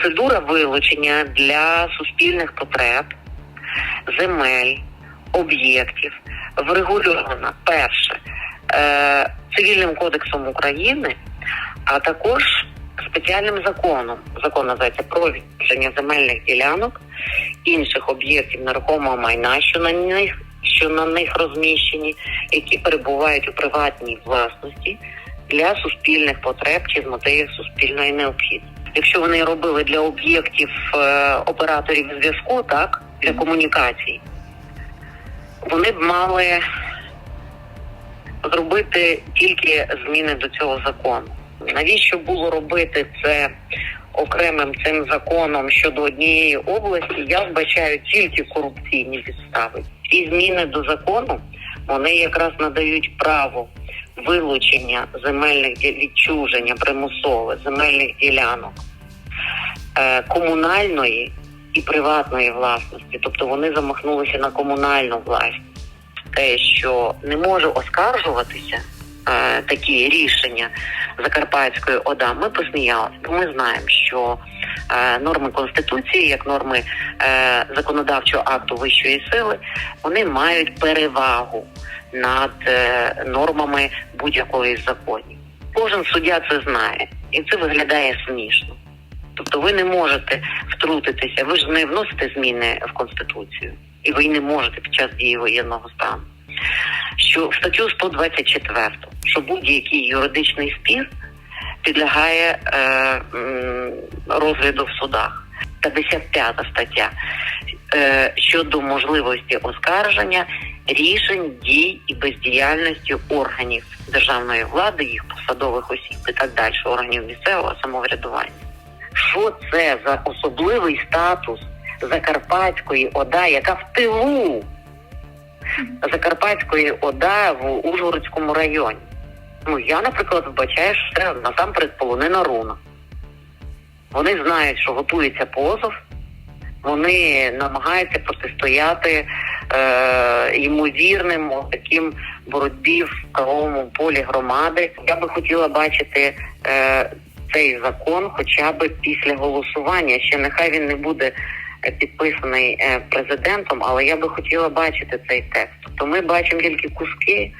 процедура вилучення для суспільних потреб земель, об'єктів врегульована перше е, цивільним кодексом України, а також спеціальним законом. Закон називається про відчуження земельних ділянок, інших об'єктів нерухомого майна, що на них що на них розміщені, які перебувають у приватній власності для суспільних потреб чи з мотивів суспільної необхідності. Якщо вони робили для об'єктів е, операторів зв'язку, так для комунікацій, вони б мали зробити тільки зміни до цього закону. Навіщо було робити це окремим цим законом щодо однієї області? Я вбачаю тільки корупційні підстави. Ці зміни до закону вони якраз надають право вилучення земельних відчуження примусове земельних ділянок е, комунальної і приватної власності, тобто вони замахнулися на комунальну власність. Те, що не може оскаржуватися е, такі рішення Закарпатської ОДА, ми посміялися, бо ми знаємо, що норми конституції, як норми е, законодавчого акту вищої сили, вони мають перевагу над е, нормами будь-якої законів. Кожен суддя це знає, і це виглядає смішно. Тобто ви не можете втрутитися, ви ж не вносите зміни в конституцію, і ви не можете під час дії воєнного стану. Що в статтю 124, що будь-який юридичний спір підлягає е, розгляду в судах. 55 стаття е, щодо можливості оскарження рішень, дій і бездіяльності органів державної влади, їх посадових осіб і так далі, органів місцевого самоврядування. Що це за особливий статус Закарпатської ОДА, яка в тилу Закарпатської ОДА в Ужгородському районі? Ну я, наприклад, вбачаю, що це насамперед полонина руна. Вони знають, що готується позов, вони намагаються протистояти е, ймовірним таким боротьбі в правовому полі громади. Я би хотіла бачити е, цей закон хоча б після голосування. Ще нехай він не буде е, підписаний е, президентом, але я би хотіла бачити цей текст. Тобто ми бачимо тільки куски